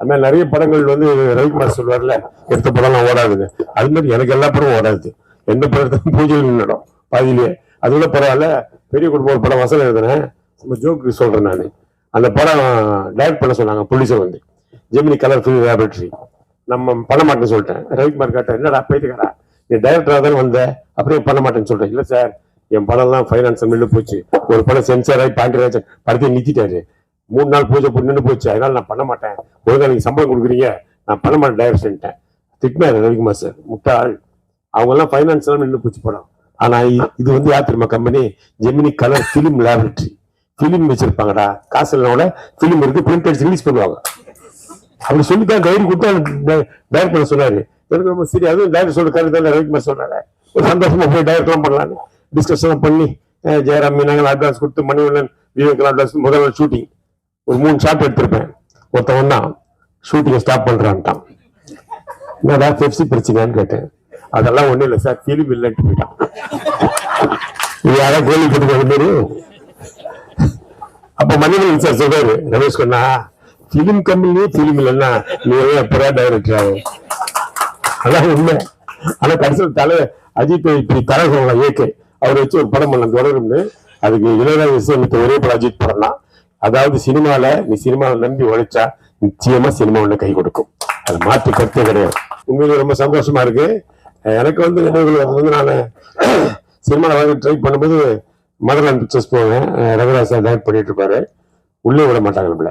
அது மாதிரி நிறைய படங்கள் வந்து ரவிக்குமார் சொல்வார்ல எடுத்த படம்லாம் ஓடாதுன்னு அது மாதிரி எனக்கு எல்லா படமும் ஓடாது. எந்த படத்தையும் பூஜையில் நின்றுடும் பாதியிலேயே அது கூட பரவாயில்ல. பெரிய குடும்பம் ஒரு படம் வசனம் எழுதுனேன் ரொம்ப ஜோக்கு சொல்கிறேன் நான். அந்த படம் டைரக்ட் பண்ண சொன்னாங்க போலீஸை வந்து. ஜெமினி கலர் ஃபுல் லேபரேட்டரி நம்ம பண்ண மாட்டேன்னு சொல்லிட்டேன். ரவிக்குமார் கேட்டேன் என்னடா போயிட்டுக்காரா நீ டைரக்டராக தானே வந்த? அப்படியே பண்ண மாட்டேன்னு சொல்கிறேன் இல்லை சார் என் படம்லாம் ஃபைனான்ஸ் மில்லு போச்சு. ஒரு படம் சென்சார் ஆகி பாண்டியராஜன் படத்தை நிறுத்திட்டாரு. மூணு நாள் பூஜை போட்டு நின்று போச்சு. அதனால நான் பண்ண மாட்டேன். ஒழுங்கா நீங்க சம்பளம் கொடுக்குறீங்க நான் பண்ண மாட்டேன் டைரக்ஷன்ட்டேன் திட்டினாரு ரவிக்குமார் சார் முட்டாள். அவங்க எல்லாம் நின்று போச்சு படம். ஆனா இது வந்து யார் தெரியுமா company Gemini colour film laboratory film வச்சிருப்பாங்கடா. காசு இல்லைனோட ஃபிலிம் இருக்கு பிரிண்ட் அடிச்சு ரிலீஸ் பண்ணுவாங்க. அப்படி சொல்லி தான் கைடு கொடுத்து டைரக்ட் பண்ண சொன்னாரு. எனக்கு ரொம்ப சரி அதுவும் டைரக்ட் சொல்ற கருத்து தான் ரவிக்குமார் சொன்னாரு ஒரு சந்தோஷமா போய் டைரக்ட்லாம் பண்ணலான்னு. டிஸ்கஷன் பண்ணி அஹ், ஜெயராம் மீனாங்க அட்வான்ஸ் கொடுத்து மணிவண்ணன் விவேக் அட்வான்ஸ் முதல்ல நாள் ஷூட்டிங் ஒரு மூணு ஷாட் எடுத்திருப்பேன். ஒருத்தவன் தான் ஷூட்டிங்கை ஸ்டாப் பண்ணுறான்ட்டான் என்னடா பெப்சி பிரச்சனைன்னு கேட்டேன். அதெல்லாம் ஒன்றும் இல்லை சார் ஃபீலிங் இல்லைன்ட்டு போயிட்டான். இது யாரா கோலி போட்டுக்கிற மாதிரி அப்போ மணிவண்ணன் சார் சொல்றாரு ரமேஷ் கண்ணா ஃபிலிம் கம்பெனியே ஃபிலிம் இல்லைன்னா நீ எப்படா டைரக்டர் ஆகும் அதான் உண்மை. ஆனால் கடைசியில் தலை அஜித் இப்படி தர சொல்லலாம் ஏகே அவர் வச்சு ஒரு படம் பண்ண தொடரும்னு. அதுக்கு இளையராஜ இசையமைத்த ஒரே படம் அஜித் படம் தான் அதாவது சினிமால நீ சினிமாவை நம்பி உழைச்சா நிச்சயமா சினிமா ஒண்ணு கை கொடுக்கும். அது மாற்று கருத்தே கிடையாது. உங்களுக்கு ரொம்ப சந்தோஷமா இருக்கு. எனக்கு வந்து நினைவுகள் வந்து நான் சினிமாவில் வந்து ட்ரை பண்ணும்போது மதர்லாண்ட் பிக்சர்ஸ் போவேன். ரகுராஜ் சார் டைரக்ட் பண்ணிட்டு இருப்பாரு. உள்ளே விட மாட்டாங்க நம்மள.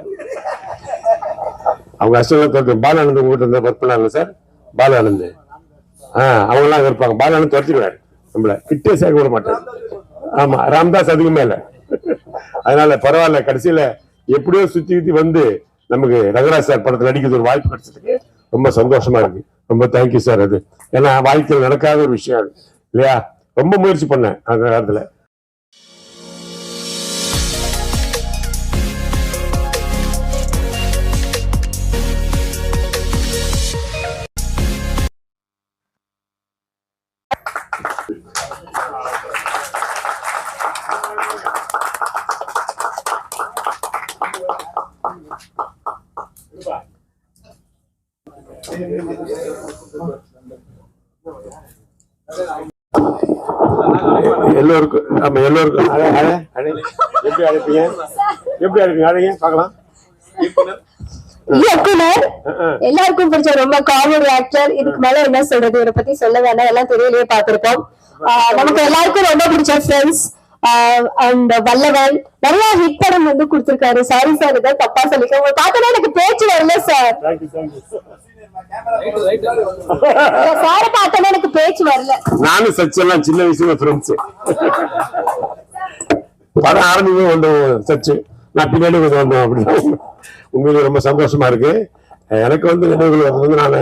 அவங்க அசிஸ்டன்ட் பாலானந்த் உங்ககிட்ட இருந்தா ஒர்க் பண்ணாங்க சார்? பாலானந்த். ஆ அவங்களாம் அங்கே இருப்பாங்க. பாலானந்த் துரத்திடுவாரு. நம்மள. கிட்டே சேர்க்க விட மாட்டாரு. ஆமா ராம்தாஸ் அதிகமே இல்ல அதனால பரவாயில்ல கடைசியில எப்படியோ சுத்தி சுத்தி வந்து நமக்கு ரங்கராஜ் சார் படத்துல நடிக்கிறது ஒரு வாய்ப்பு கிடைச்சதுக்கு ரொம்ப சந்தோஷமா இருக்கு. ரொம்ப தேங்க்யூ சார் அது. ஏன்னா வாழ்க்கையில் நடக்காத ஒரு விஷயம் அது. இல்லையா? ரொம்ப முயற்சி பண்ணேன் அந்த நேரத்துல. எல்லோருக்கும் ஆமா எல்லோருக்கும். எப்படி அழைப்பீங்க? எப்படி அழைப்பீங்க? அழைங்க பார்க்கலாம். இயக்குனர். எல்லாருக்கும் பிடிச்ச ரொம்ப காமெடி ஆக்டர் இதுக்கு மேல என்ன சொல்றது? இவரை பத்தி சொல்ல வேண்டாம் எல்லாம் தெரியலையே பார்த்திருப்போம். நமக்கு எல்லாருக்கும் ரொம்ப பிடிச்ச ஃப்ரெண்ட்ஸ் அண்ட் வல்லவன். நிறைய ஹிட் படம் வந்து கொடுத்திருக்காரு. சாரி சார் இதை தப்பா சொல்லிக்க உங்களை பார்த்தோன்னா எனக்கு பேச்சு வரல சார் சாரை பார்த்தோன்னா எனக்கு பேச்சு வரல. நானும் சச்செல்லாம் சின்ன வயசுல ஃப்ரெண்ட்ஸ் படம் ஆரம்பிக்கும் வந்து சச்சு நான் பின்னாடி கொஞ்சம் வந்தோம் அப்படிதான் உண்மையிலே ரொம்ப சந்தோஷமா இருக்கு. எனக்கு வந்து நினைவுகள் வந்து நான்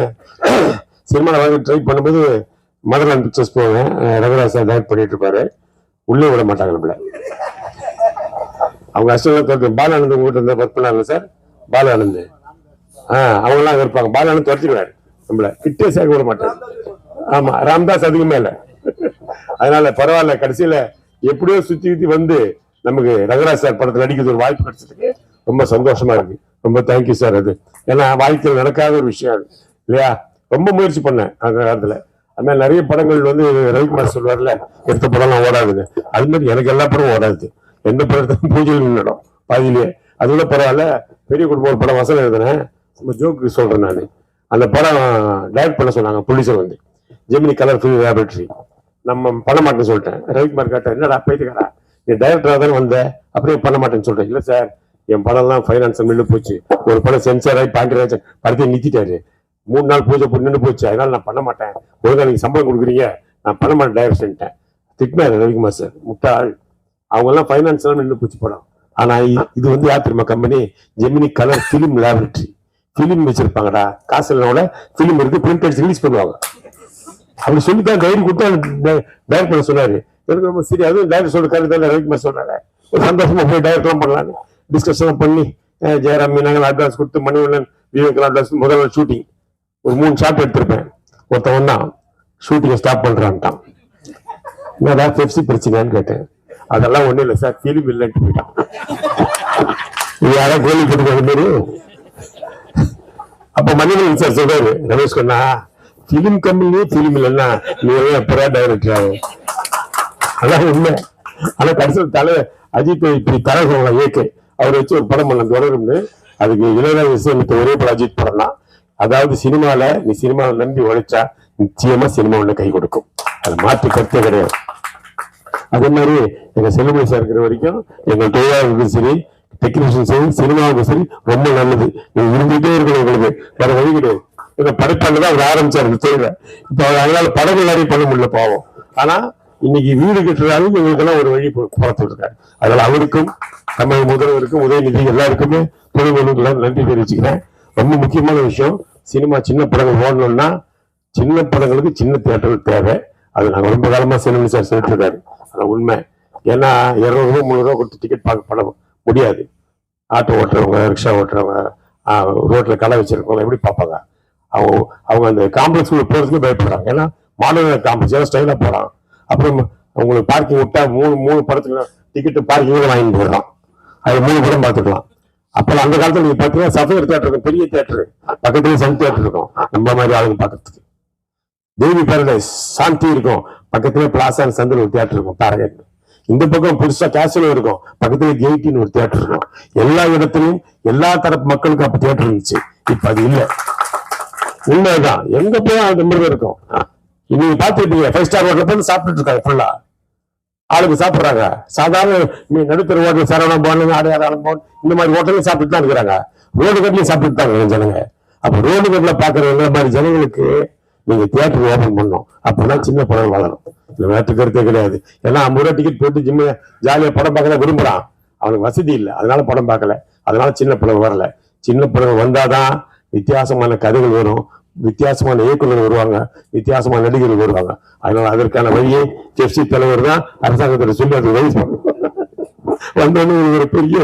சினிமாவில் வாங்கி ட்ரை பண்ணும்போது மதர்லாண்ட் பிக்சர்ஸ் போவேன். ரங்கராஜ் சார் டைரக்ட் பண்ணிட்டு இருப்பாரு. உள்ளே விட மாட்டாங்க நம்மள. அவங்க அசிஸ்டன்ட் துரத்து பாலானந்த் உங்ககிட்ட இருந்தா ஒர்க் பண்ணாங்க சார்? பாலானந்த். ஆ அவங்களாம் அங்க இருப்பாங்க. பாலானந்த் துரத்திடுவாரு. நம்மள கிட்டே சேர்க்க விட மாட்டேன் ஆமா ராம்தாஸ் அதிகமே இல்லை அதனால பரவாயில்ல கடைசியில எப்படியோ சுத்தி சுத்தி வந்து நமக்கு ரங்கராஜ் சார் படத்துல நடிக்கிறது ஒரு வாய்ப்பு கிடைச்சதுக்கு ரொம்ப சந்தோஷமா இருக்கு. ரொம்ப தேங்க்யூ சார் அது. ஏன்னா வாழ்க்கையில் நடக்காத ஒரு விஷயம் அது. இல்லையா? ரொம்ப முயற்சி பண்ணேன் அந்த காலத்துல. அது மாதிரி நிறைய படங்கள் வந்து ரவிக்குமார் சொல்வார்ல எடுத்த படம்லாம் ஓடாதுன்னு. அது மாதிரி எனக்கு எல்லா படமும் ஓடாது. எந்த படத்தையும் பூஜையில் நின்றுடும் பாதியிலேயே அது கூட பரவாயில்ல. பெரிய குடும்பம் ஒரு படம் வசனம் எழுதுனேன். நம்ம ஜோக்கு சொல்றேன் நான். அந்த படம் டைரக்ட் பண்ண சொன்னாங்க போலீஸை வந்து. ஜெமினி கலர் ஃபில் லேபரேட்டரி நம்ம பண்ண மாட்டேன்னு சொல்லிட்டேன். ரவிக்குமார் கேட்டேன் என்னடா போயிட்டுக்காரா நீ டைரக்டராக தானே வந்த? அப்படியே பண்ண மாட்டேன்னு சொல்றேன் இல்லை சார் என் படம்லாம் ஃபைனான்ஸ் மில்லு போச்சு. ஒரு படம் சென்சார் ஆகி பாண்டியராஜன் படத்தை நிறுத்திட்டாரு. மூணு நாள் பூஜை போட்டு நின்று போச்சு. அதனால நான் பண்ண மாட்டேன். ஒழுங்கா நீங்க சம்பளம் கொடுக்குறீங்க. நான் பண்ண மாட்டேன் டைரக்ஷன்ட்டேன் திட்டினாரு ரவிக்குமார் சார் முட்டாள். அவங்க எல்லாம் ஃபைனான்ஸ் எல்லாம் நின்று போச்சு படம். ஆனா இது வந்து யார் தெரியுமா company Gemini colour film laboratory film வச்சிருப்பாங்கடா. காசு இல்லைனோட ஃபிலிம் இருக்கு பிரிண்ட் அடிச்சு ரிலீஸ் பண்ணுவாங்க. அப்படி சொல்லி தான் கைடு கொடுத்து டைரக்ட் பண்ண சொன்னாரு. எனக்கு ரொம்ப சரி அதுவும் டைரக்ட் சொல்ற கருத்து தான் ரவிக்குமார் சொன்னாங்க. ஒரு சந்தோஷமா போய் டைரக்ட்லாம் பண்ணலான்னு. டிஸ்கஷன் பண்ணி ஜெயராம் மீனாங்க அட்வான்ஸ் கொடுத்து மணிவண்ணன் விவேக் அட்வான்ஸ் முதல் நாள் ஷூட்டிங் ஒரு மூணு ஷாட் எடுத்திருப்பேன். ஒருத்தவன் தான் ஷூட்டிங்கை ஸ்டாப் பண்றான்ட்டான். என்னடா பெப்சி பிரச்சனையான்னு கேட்டேன். அதெல்லாம் ஒண்ணும் இல்லை சார் ஃபிலிம் இல்லைன்ட்டு போயிட்டான். இது யாரா கோலி போட்டுக்கிற மாதிரி அப்ப மணிமணி சார் சொல்றாரு. ரமேஷ் கண்ணா பிலிம் கம்பெனியே பிலிம் இல்லைன்னா நீ எல்லாம் எப்படா டைரக்டர் ஆகும் அதான் உண்மை. ஆனா கடைசியில் தலை அஜித் இப்படி தர சொல்லலாம் இயற்கை அவர் வச்சு ஒரு படம் பண்ண தொடரும்னு. அதுக்கு இளையராஜா இசையமைத்த ஒரே படம் அஜித் படம் தான். அதாவது சினிமால நீ சினிமாவை நம்பி உழைச்சா நிச்சயமா சினிமா ஒண்ணு கை கொடுக்கும். அது மாற்று கருத்தே கிடையாது. அதே மாதிரி எங்க செல்லுமணி சார் இருக்கிற வரைக்கும் எங்க தொழிலாளர்களுக்கும் சரி டெக்னீஷியன் சரி சினிமாவுக்கு சரி ரொம்ப நல்லது. நீங்க இருந்துகிட்டே இருக்கணும் உங்களுக்கு. வேற வழி கிடையாது. இந்த படைப்பாண்டு தான் அவர் ஆரம்பிச்சார் இந்த தொழிலை இப்போ அவர் அதனால படம் நிறைய பண்ண முடியல பாவம். ஆனா இன்னைக்கு வீடு கட்டுறாலும் எங்களுக்கெல்லாம் ஒரு வழி பார்த்து இருக்காரு அதனால அவருக்கும் தமிழக முதல்வருக்கும் உதயநிதி எல்லாருக்குமே தொழில்நுட்பம் நன்றி தெரிவிச்சுக்கிறேன். ரொம்ப முக்கியமான விஷயம் சினிமா சின்ன படங்கள் ஓடணும்னா சின்ன படங்களுக்கு சின்ன தியேட்டர்கள் தேவை. அது நாங்கள் ரொம்ப காலமாக சினிமா சார் சொல்லிட்டு இருக்காரு அது உண்மை. ஏன்னா இரநூறுவா முந்நூறுரூவா கொடுத்து டிக்கெட் பார்க்க படம் முடியாது. ஆட்டோ ஓட்டுறவங்க ரிக்ஷா ஓட்டுறவங்க ரோட்ல கடை வச்சிருக்கவங்க எப்படி பார்ப்பாங்க? அவங்க அவங்க அந்த காம்ப்ளெக்ஸ் போறதுக்கு பயப்படுறாங்க. ஏன்னா மாடர்ன் காம்ப்ளெக்ஸ் ஏன்னா ஸ்டைலாக போகிறான் அப்புறம் அவங்களுக்கு பார்க்கிங் விட்டா மூணு மூணு படத்துக்கு டிக்கெட் பார்க்கிங் வாங்கி போயிடலாம். அது மூணு படம் பார்த்துக்கலாம். அப்போ அந்த காலத்துல நீங்க பார்த்தீங்கன்னா சஃபயர் தேட்டர் இருக்கும் பெரிய தேட்டரு பக்கத்துலேயே சன் தேட்டர் இருக்கும். நம்ம மாதிரி ஆளுங்க பார்க்கறதுக்கு. தேவி பேரடைஸ் சாந்தி இருக்கும். பக்கத்துலேயே பிளாசா சந்தில் ஒரு தேட்டர் இருக்கும் பேரடைட் இந்த பக்கம் புதுசா கேசலோ இருக்கும். பக்கத்துல கெய்டின்னு ஒரு தியேட்டர் இருக்கும். எல்லா இடத்துலயும் எல்லா தரப்பு மக்களுக்கும் அப்ப தியேட்டர் இருந்துச்சு. இப்ப அது இல்ல. உண்மைதான். எங்க போய் அந்த மிருகம் இருக்கும்? நீங்க பாத்துருப்பீங்க ஃபைவ் ஸ்டார் ஹோட்டல் போய் சாப்பிட்டுட்டு இருக்காங்க ஃபுல்லா ஆளுங்க சாப்பிடுறாங்க. சாதாரண நீ நடுத்தர ஹோட்டல் சரவணம் போகணும் அடையாளம் போகணும் இந்த மாதிரி ஹோட்டலும் சாப்பிட்டு தான் இருக்கிறாங்க. ரோடு கட்டிலையும் சாப்பிட்டு தான் ஜனங்க. அப்ப ரோடு கட்டில பாக்குறவங்க மாதிரி ஜனங்களுக்கு நீங்கள் தியேட்டர் ஓபன் பண்ணணும். அப்பதான் சின்ன படம் வளரும். இல்லை வேற்று கருத்தே கிடையாது. ஏன்னா ஐம்பது ரூபா டிக்கெட் போட்டு ஜிம்மு ஜாலியாக படம் பார்க்கல விரும்புகிறான் அவனுக்கு வசதி இல்லை. அதனால படம் பார்க்கல. அதனால சின்ன படம் வரல. சின்ன படம் வந்தாதான் வித்தியாசமான கதைகள் வரும். வித்தியாசமான இயக்குநர்கள் வருவாங்க. வித்தியாசமான நடிகர்கள் வருவாங்க. அதனால அதற்கான வழியை ஜெப்சி தலைவர் தான் அரசாங்கத்தில் சொல்லி அதுக்கு வழி வந்தோன்னு ஒரு பெரிய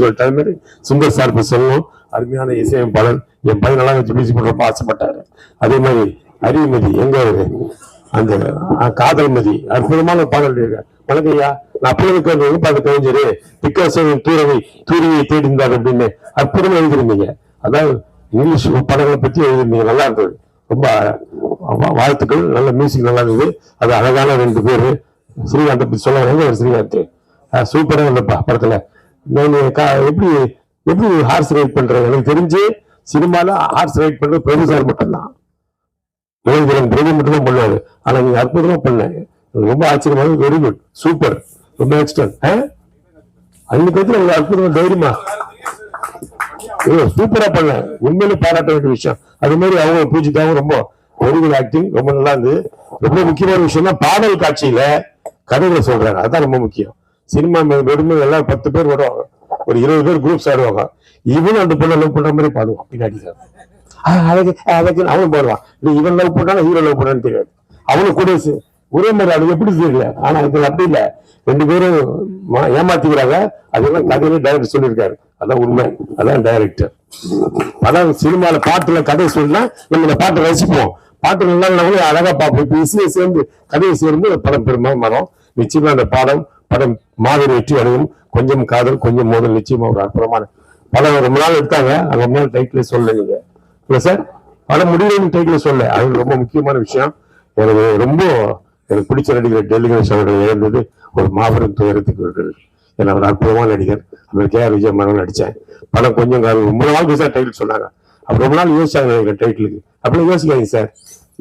சொல்லிட்டாரு. மாதிரி சுந்தர் சார் இப்போ சொல்லணும். அருமையான இசையமைப்பாளர். என் பையனெல்லாம் வச்சு மியூசிக் பண்ணுறப்ப ஆசைப்பட்டாரு அதே மாதிரி அறிவுமதி எங்க அவரு? அந்த காதல்மதி காதல் மதி. அற்புதமான பாடல் எழுதியிருக்காரு. வணக்கம் ஐயா. நான் அப்பொழுது பார்த்து கவிஞரு பிக்காசோவின் தூரவை தூரியை தேடிந்தார் அப்படின்னு அற்புதமா எழுதிருந்தீங்க அதாவது இங்கிலீஷ் படங்களை பத்தி எழுதிருந்தீங்க நல்லா இருந்தது. ரொம்ப வாழ்த்துக்கள். நல்ல மியூசிக் நல்லா இருந்தது. அது அழகான ரெண்டு பேர். ஸ்ரீகாந்த் பத்தி சொல்ல எங்க ஒரு ஸ்ரீகாந்த்? சூப்பராக இருந்தப்பா இல்லப்பா படத்துல. நான் கா- எப்படி எப்படி ஹார்ஸ் ரைட் பண்றது? எனக்கு தெரிஞ்சு சினிமால ஹார்ஸ் ரைட் பண்றது பிரபு சார் மட்டும்தான் இளைஞரன் பிரபு மட்டும்தான் பண்ணுவாரு. ஆனா நீங்க அற்புதமா பண்ண ரொம்ப ஆச்சரியமாக வெரி குட் சூப்பர் ரொம்ப எக்ஸ்டன் அன்னைக்கு வந்து உங்களுக்கு அற்புதமா தைரியமா. சூப்பரா பண்ண உண்மையில பாராட்ட வேண்டிய விஷயம். அது மாதிரி அவங்க பூஜிக்காவும் ரொம்ப வெரி குட் ஆக்டிங் ரொம்ப நல்லா இருந்தது ரொம்ப முக்கியமான விஷயம்னா பாடல் காட்சியில கதைகளை சொல்றாங்க. அதுதான் ரொம்ப முக்கியம். சினிமா வெறுமை எல்லாம் பத்து பேர் வருவாங்க. ஒரு இருபது பேர் குரூப்ஸ் ஆடுவாங்க. இவனும் அந்த பொண்ணை லவ் பண்ற மாதிரி பாடுவான். பின்னாடி சார் அழகு அழகு அவனும் பாடுவான். இல்லை இவன் லவ் பண்ணாலும் ஹீரோ லவ் பண்ணான்னு தெரியாது. அவனும் கூட ஒரே மாதிரி அது எப்படி தெரியல ஆனா இது அப்படி இல்ல. ரெண்டு பேரும் ஏமாத்திக்கிறாங்க. அதெல்லாம் கதையிலே டைரக்டர் சொல்லியிருக்காரு. அதான் உண்மை. அதான் டைரக்டர் அதான் சினிமால பாட்டுல கதை சொன்னா நம்ம இந்த பாட்டை ரசிப்போம். பாட்டு நல்லா இல்லைனா அழகா பார்ப்போம் இப்ப இசையை சேர்ந்து கதையை சேர்ந்து படம் பெருமா மரம். நிச்சயமா அந்த பாடம் படம் மாதிரி வெற்றி அடையும். கொஞ்சம் காதல் கொஞ்சம் மோதல் நிச்சயமா ஒரு அற்புதமான படம் ரொம்ப நாள் எடுத்தாங்க. அது ரொம்ப நாள் டைட்டில் சொல்ல நீங்க. இல்ல சார் படம் முடியலன்னு டைட்டில் சொல்ல அது ரொம்ப முக்கியமான விஷயம். எனக்கு ரொம்ப எனக்கு பிடிச்ச நடிகர் டெல்லி கணேஷ் அவர்கள் இழந்தது ஒரு மாபெரும் துயரத்துக்கு ஏன்னா அவர் அற்புதமான நடிகர். அவர் கே ஆர் விஜய் மகன் நடித்தேன் படம் கொஞ்சம் காலம் ரொம்ப நாள் சார் டைட்டில் சொன்னாங்க. அப்போ ரொம்ப நாள் யோசிச்சாங்க நினைக்கிறேன் டைட்டிலுக்கு அப்படிலாம் யோசிக்காதீங்க சார்.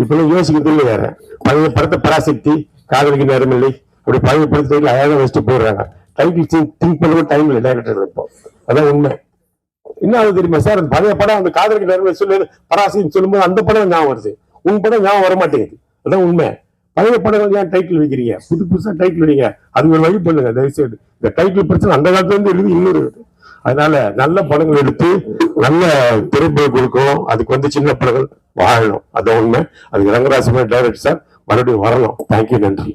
இப்பெல்லாம் யோசிக்கிறது இல்லை வேற. பழைய படத்தை பராசக்தி காதலிக்கு நேரமில்லை. அப்படி பழைய படத்தை அழகாக வச்சுட்டு போயிடுறாங்க. டைட்டில் திங்க் பண்ணவும் டைம் இல்லை டைரக்டர் இப்போ அதான் உண்மை. என்ன அது தெரியுமா சார்? அந்த பழைய படம் அந்த காதலுக்கு நேரம் சொல்லு பராசின்னு சொல்லும்போது அந்த படம் ஞாபகம் வருது. உன் படம் ஞாபகம் வர மாட்டேங்குது அதான் உண்மை. பழைய படங்கள் ஏன் டைட்டில் வைக்கிறீங்க? புது புதுசாக டைட்டில் வைங்க. அது ஒரு வழி பண்ணுங்க தயவுசெய்து. இந்த டைட்டில் பிரச்சனை அந்த காலத்துல இருந்து எழுதி இன்னொரு இருக்குது அதனால நல்ல படங்கள் எடுத்து நல்ல திரைப்படம் கொடுக்கும் அதுக்கு வந்து சின்ன படங்கள் வாழணும். அதான் உண்மை. அதுக்கு ரங்கராஜ் டைரக்டர் சார் மறுபடியும் வரணும். தேங்க்யூ நன்றி.